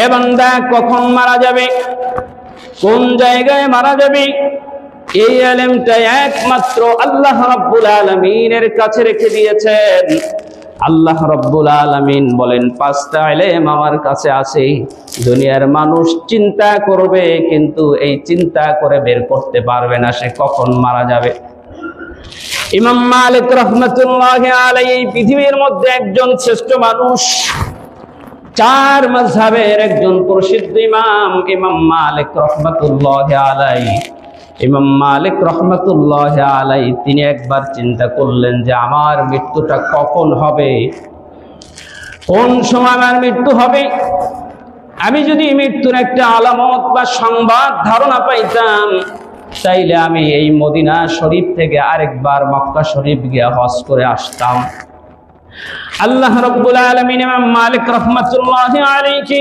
এ বান্দা কখন মারা যাবে? কোন জায়গায় মারা যাবে? এই আলেমটা একমাত্র আল্লাহ রাব্বুল আলামিনের কাছে রেখে দিয়েছেন। আল্লাহ রব্বুল আলামিন বলেন, পাঁচটা এলেম আমার কাছে আছে। দুনিয়ার মানুষ চিন্তা করবে, কিন্তু এই চিন্তা করে বের করতে পারবে না, সে কখন মারা যাবে? ইমাম মালিক রহমতুল্লাহ আলাই পৃথিবীর মধ্যে একজন শ্রেষ্ঠ মানুষ চার মাযহাবের একজন প্রসিদ্ধ ইমাম ইমাম মালিক রহমতুল্লাহ আলাই ইমাম মালিক রহমতুল্লাহ আলাই তিনি একবার চিন্তা করলেন যে আমার মৃত্যুটা কখন হবে? কোন সময় আমার মৃত্যু হবে? আমি যদি মৃত্যুর একটা আলামত বা সংবাদ ধারণা পাইতাম, তাইলে আমি এই মদিনা শরীফ থেকে আরেকবার মক্কা শরীফ গিয়ে হজ করে আসতাম। আল্লাহ রব্বুল আলমিন ইমাম মালিক রহমতুল্লাহ আলীকে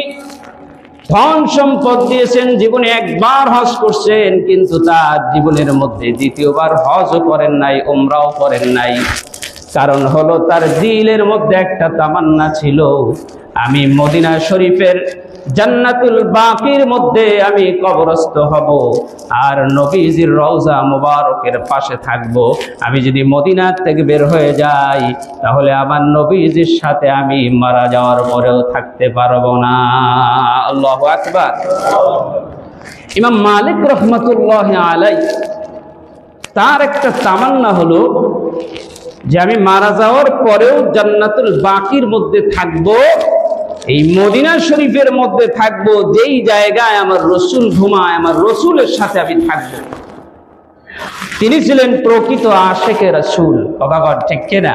ধন সম্পদ দিয়েছেন, জীবনে একবার হজ করছেন, কিন্তু তার জীবনের মধ্যে দ্বিতীয়বার হজও করেন নাই ওমরাও করেন নাই। কারণ হলো তার দিলের মধ্যে একটা তামান্না ছিল, আমি মদিনা শরীফের জান্নাতুল বাকির মধ্যে আমি কবরস্থ হব। আর নবীজির রওজা মুবারকের পাশে থাকব। আমি যদি মদিনার থেকে বের হয়ে যাই, তাহলে আমার নবীজির সাথে আমি মারা যাওয়ার পরেও থাকতে পারব না। আল্লাহ আকবার। ইমাম মালিক রহমতুল্লাহ আলাই তার একটা তামান্না হলো যে আমি মারা যাওয়ার পরেও জান্নাতুল বাকির মধ্যে থাকব। এই মদিনা শরীফের মধ্যে থাকব, যেই জায়গায় আমার রসুল ঘুমায়, আমার রসুলের সাথে আমি থাকব। তিনি ছিলেন প্রকৃত আশেকে রসুল কথা ঠিক কিনা?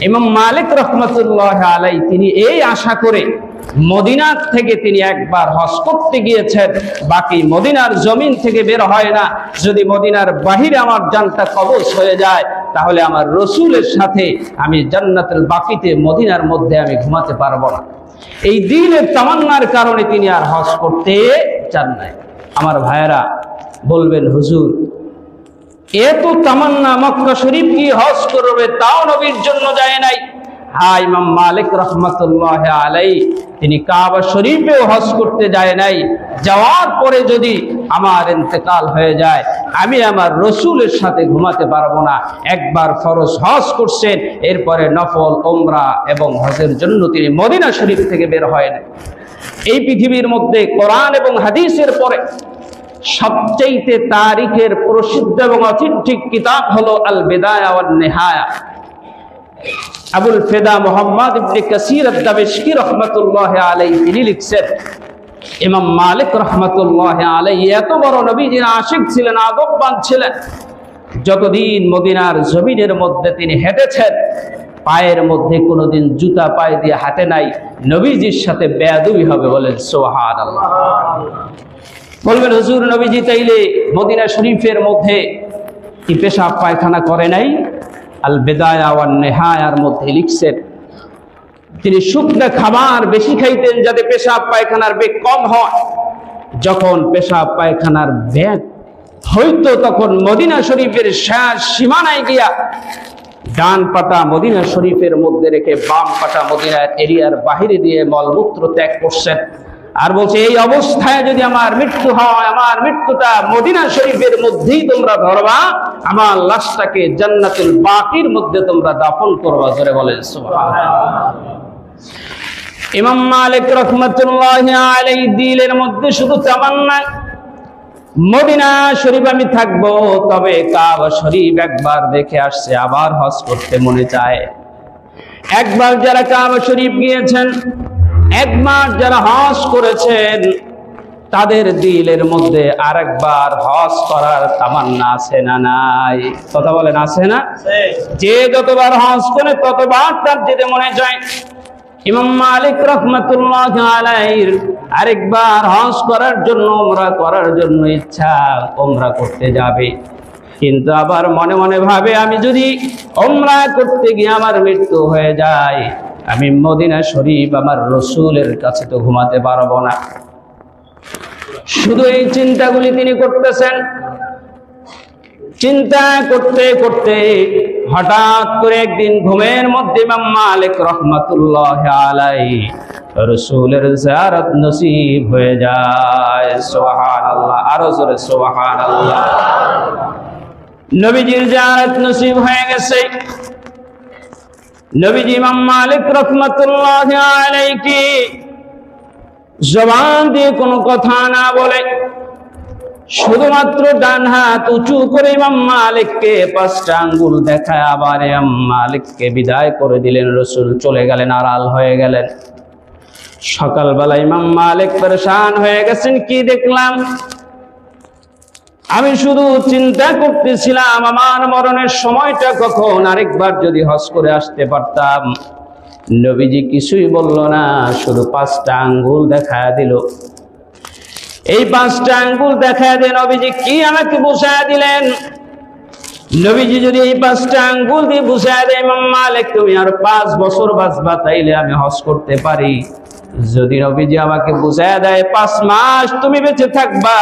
এবং মালিক রহমতুল্লাহ আলাই, তিনি এই আশা করে মদিনার থেকে তিনি একবার হজ করতে গিয়েছেন। বাকি মদিনার জমিন থেকে বের হয় না। যদি মদিনার বাহিরে আমার জানটা কবজ হয়ে যায় তাহলে আমার রসুলের সাথে আমি জান্নাতের বাকিতে মদিনার মধ্যে আমি ঘুমাতে পারব না। এই দিনের তামান্নার কারণে তিনি আর হজ করতে চান নাই। আমার ভাইয়েরা বলবেন, হুজুর, এত তামান্না মক্কা শরীফ কি হজ করবে? তাও নবীর জন্য যায় নাই। ইমাম মালিক রহমতুল্লাহ আলাই, তিনি কাবা শরীফেও হজ করতে যায় নাই। যাওয়ার পরে যদি আমার ইন্তেকাল হয়ে যায়, আমি আমার রসুলের সাথে ঘুমাতে পারব না। একবার ফরজ হজ করছেন, এরপরে নফল ওমরা এবং হজের জন্য তিনি মদিনা শরীফ থেকে বের হয় না এই পৃথিবীর মধ্যে কোরআন এবং হাদিসের পরে সবচেয়ে তারিখের প্রসিদ্ধ এবং অচিন্ঠিক কিতাব হলো আল বেদায়া নেহায়া আবুল ফেদা মোহাম্মদ ইবনে কাসির আদ-দামেশকি রাহমাতুল্লাহ আলাইহি, তিনি লিখছেন, ইমাম মালিক রহমতুল্লাহ আলাইহি এত বড় নবীজির আশিক ছিলেন, আদববান ছিলেন, যতদিন মদিনার জমিনের মধ্যে তিনি হেঁটেছেন, পায়ের মধ্যে কোনোদিন জুতা পায়ে দিয়ে হাঁটে নাই, নবীজির সাথে বেয়াদুবি হবে বলেন সোহান আল্লাহ বলবেন, হুজুর নবীজি তাইলে মদিনা শরীফের মধ্যে কি পেশাব পায়খানা করে নাই? আল বেদায়া ওয়ান নেহায়ার মধ্যে লিখছেন, তিনি শুকনা খাবার বেশি খাইতেন যাতে পেশাব পায়খানার বেগ কম হয়। যখন পেশাব পায়খানার বেগ হয়তো তখন মদিনা শরীফের শেষ সীমানায় গিয়া ডান পাটা মদিনা শরীফের মধ্যে রেখে বাম পাটা মদিনার এরিয়ার বাহিরে দিয়ে মলমূত্র ত্যাগ করছেন। আর বলছে, এই অবস্থায় যদি আমার মৃত্যু হয়, আমার মৃত্যুটা মদিনা শরীফের মধ্যেই তোমরা ধরবা, আমার লাশটাকে জান্নাতুল বাকির মধ্যে তোমরা দাফন করবা। জোরে বলেন ইমাম মালিক রহমতুল্লাহ আলাই দিলের মধ্যে শুধু তামান্না। মদিনা শরীফ আমি থাকব, তবে কাবা শরীফ একবার দেখে আসছে, আবার হজ করতে মনে চায়। একবার যারা কাবা শরীফ গিয়েছেন একবার যারা হজ করেছেন, তাদের দিলের মধ্যে আরেকবার হজ করার তামান্না আছে না নাই? কথা বলেন, আছে না? যে যতবার হজ করে, ততবার তার যেতে মনে যায়। ইমাম মালিক রহমতুল্লাহ আলাইহির আরেকবার হজ করার জন্য ওমরা করার জন্য ইচ্ছা ওমরা করতে যাবে। কিন্তু আবার মনে মনে ভাবে, আমি যদি ওমরা করতে গিয়ে আমার মৃত্যু হয়ে যায় আমি মদিনা শরীফ আমার রসুলের কাছে তো ঘুমাতে পারব না। শুধু এই চিন্তাগুলি তিনি করতেছেন। চিন্তা করতে করতে হঠাৎ করে একদিন ঘুমের মধ্যে ইমাম মালিক রহমাতুল্লাহ আলাই রসুলের জিয়ারত নসিব হয়ে যায়। সোহান আল্লাহ আরও জোরে সোহান আল্লাহ নবীজির জিয়ারত নসিব হয়ে গেছে। নবীজি ইমাম মালিক রহমতুল্লাহ আলাইকি জবান দিয়ে কোনো কথা না বলে। শুধুমাত্র ডান হাত উঁচু করে ইমাম মালিককে পাঁচটা আঙ্গুল দেখায়, আবার ইমাম মালিককে বিদায় করে দিলেন, রসুল চলে গেলেন, আড়াল হয়ে গেলেন। সকালবেলা ইমাম মালিক পরেশান হয়ে গেছেন, কি দেখলাম? আমি শুধু চিন্তা করতেছিলাম, আমার মরণের সময়টা কখন? আরেকবার যদি হজ করে আসতে পারতাম। নবীজি কিছুই বলল না, শুধু পাঁচটা আঙ্গুল দেখা দিল। এই পাঁচটা আঙ্গুল দেখা দিয়ে নবীজি কি আমাকে বুঝায় দিলেন? নবীজি যদি এই পাঁচটা আঙ্গুল দিয়ে বুঝায় দেয় মালিক, তুমি আর পাঁচ বছর বাঁচবা, তাইলে আমি হজ করতে পারি। যদি নবীজি আমাকে বুঝায় দেয়, পাঁচ মাস তুমি বেঁচে থাকবা।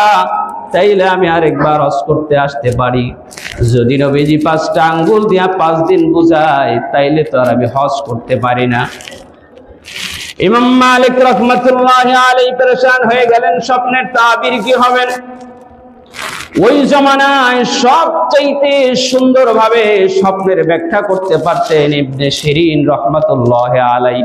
তাইলে আমি আরেকবার হজ করতে আসতে পারি। যদি নবীজি পাঁচটা আঙ্গুল দিয়া পাঁচ দিন বুঝায়, তাইলে তো আর আমি হজ করতে পারি না। ইমাম মালিক রহমতুল্লাহ আলী পরেশান হয়ে গেলেন, স্বপ্নের তাবির কি হবেন? ওই জমানায় সবচাইতে সুন্দরভাবে স্বপ্নের ব্যাখ্যা করতে পারতেন ইবনে শিরিন রহমতুল্লাহ আলাই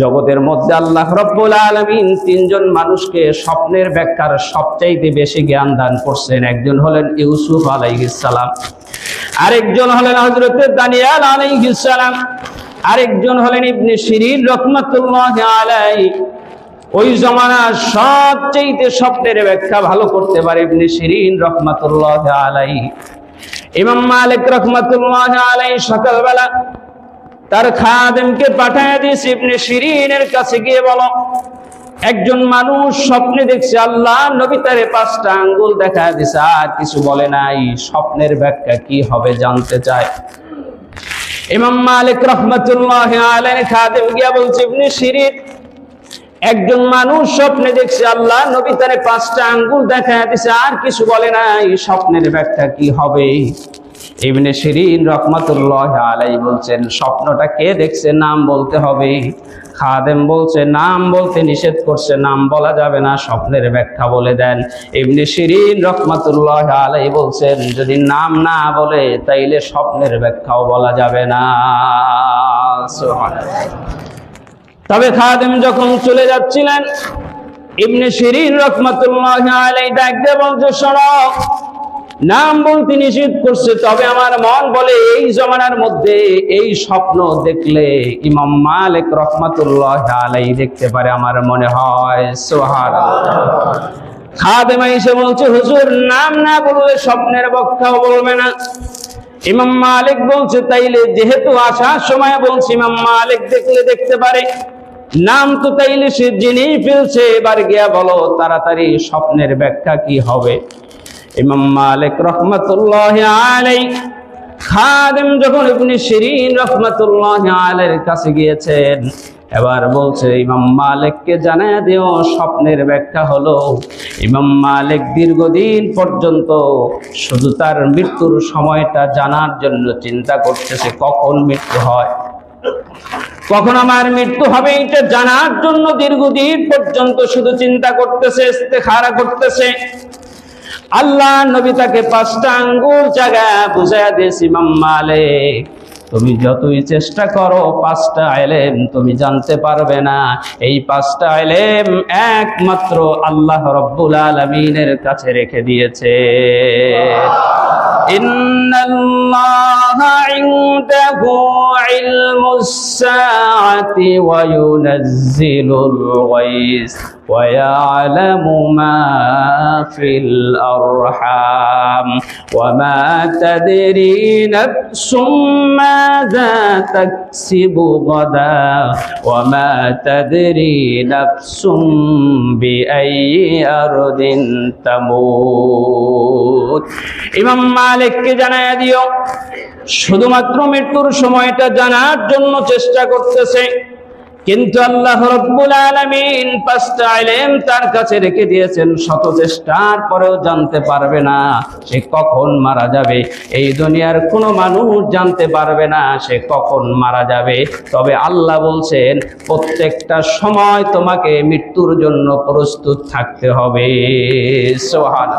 জগতের মধ্যে আল্লাহ রব্বুল আলমিন তিনজন মানুষকে স্বপ্নের ব্যাখ্যার সবচাইতে বেশি জ্ঞান দান করছেন। একজন হলেন ইউসুফ আলাইহিসসালাম আরেকজন হলেন হজরত দানিয়াল আলাইহিসসালাম আরেকজন হলেন ইবনে শিরিন রহমতুল্লাহ আলাই ওই জমানার সবচেয়ে স্বপ্নের ব্যাখ্যা ভালো করতে পারে ইবনে শিরিন রহমতুল্লাহ আলাই ইমাম মালিক রহমতুল্লাহ আলাই সকালবেলা তার খাদেমকে পাঠায় দিয়েছে, ইবনে শিরিনের কাছে গিয়ে বলো, একজন মানুষ স্বপ্নে দেখছে আল্লাহ নবী তারে পাঁচটা আঙ্গুল দেখা দিছে, আর কিছু বলে নাই। স্বপ্নের ব্যাখ্যা কি হবে জানতে চায়। ইমাম মালিক রহমতুল্লাহ আলাইহির খাদেম গিয়া বলছে, ইবনে শিরিন একজন মানুষ স্বপ্নে দেখছে আল্লাহ, নবী তারে পাঁচটা আঙ্গুল দেখা দিছে, আর কিছু বলে নাই। স্বপ্নের ব্যাখ্যা কি হবে? ইবনে শিরিন রহমতুল্লাহ আলাই বলছেন, স্বপ্নটা কে দেখছে? নাম বলতে হবে। খাদেম বলছে, নাম বলতে নিষেধ করছে, নাম বলা যাবে না, স্বপ্নের ব্যাখ্যা বলে দেন। ইবনে শিরিন রহমতুল্লাহ আলাই বলছেন, যদি নাম না বলে, তাইলে স্বপ্নের ব্যাখ্যাও বলা যাবে না। তবে খাদেম যখন চলে যাচ্ছিলেন, ইবনে শিরিন রহমতুল্লাহ আলাই ডাক দিয়ে বলছে, শোনো, নাম বলতে নিষেধ করছে, তবে আমার মন বলে এই জমানার মধ্যে এই স্বপ্ন দেখলে ইমাম মালিক রহমতুল্লাহ আলাই দেখতে পারে আমার মনে হয়। সোহার খাদেমা এসে বলছে, হুজুর, নাম না বললে স্বপ্নের বক্তাও বলবে না। ইমাম মালিক বলছে, তাইলে যেহেতু আসার সময় বলছি, ইমাম মালিক দেখলে দেখতে পারে। নাম তো তাইলে সে জেনেই ফেলছে। এবার গিয়া বলো, তাড়াতাড়ি স্বপ্নের ব্যাখ্যা কি হবে? ইমাম মালিক রহমতুল্লাহ আলাই খাদেম যখন ইবনে শিরিন রহমতুল্লাহ আলের কাছে গিয়েছেন, এবার বলছে, ইমাম মালিককে জানায় দিও, স্বপ্নের ব্যাখ্যা হলো, ইমাম মালিক দীর্ঘদিন পর্যন্ত শুধু তার মৃত্যুর সময়টা জানার জন্য চিন্তা করতেছে, কখন মৃত্যু হয়। কখন আমার মৃত্যু হবে এটা জানার জন্য দীর্ঘদিন পর্যন্ত শুধু চিন্তা করতেছে, ইস্তেখারা করতেছে। আল্লাহ নবী তাকে পাঁচটা আঙ্গুল জায়গা বুঝাইয়া দিয়েছি, ইমাম মালিক। তুমি যতই চেষ্টা করো পাঁচটা এলেম তুমি জানতে পারবে না এই পাঁচটা এলেম একমাত্র আল্লাহ রব্বুল আলমিনের কাছে রেখে দিয়েছে إن الله عنده علم الساعة وينزل الغيث ويعلم ما في الأرحام وما تدري نفس ماذا تكسب غدا وما تدري نفس بأي أرض تموت ইমাম মালিককে জানায় দিও শুধুমাত্র মৃত্যুর সময়টা জানার জন্য চেষ্টা করতেছে কিন্তু আল্লাহ রব্বুল আলামিন পাঁচটা ইলম তার কাছে রেখে দিয়েছেন, শত চেষ্টার পরেও জানতে পারবে না সে কখন মারা যাবে। এই দুনিয়ার কোনো মানুষ জানতে পারবে না সে কখন মারা যাবে। তবে আল্লাহ বলছেন, প্রত্যেকটা সময় তোমাকে মৃত্যুর জন্য প্রস্তুত থাকতে হবে। সোহান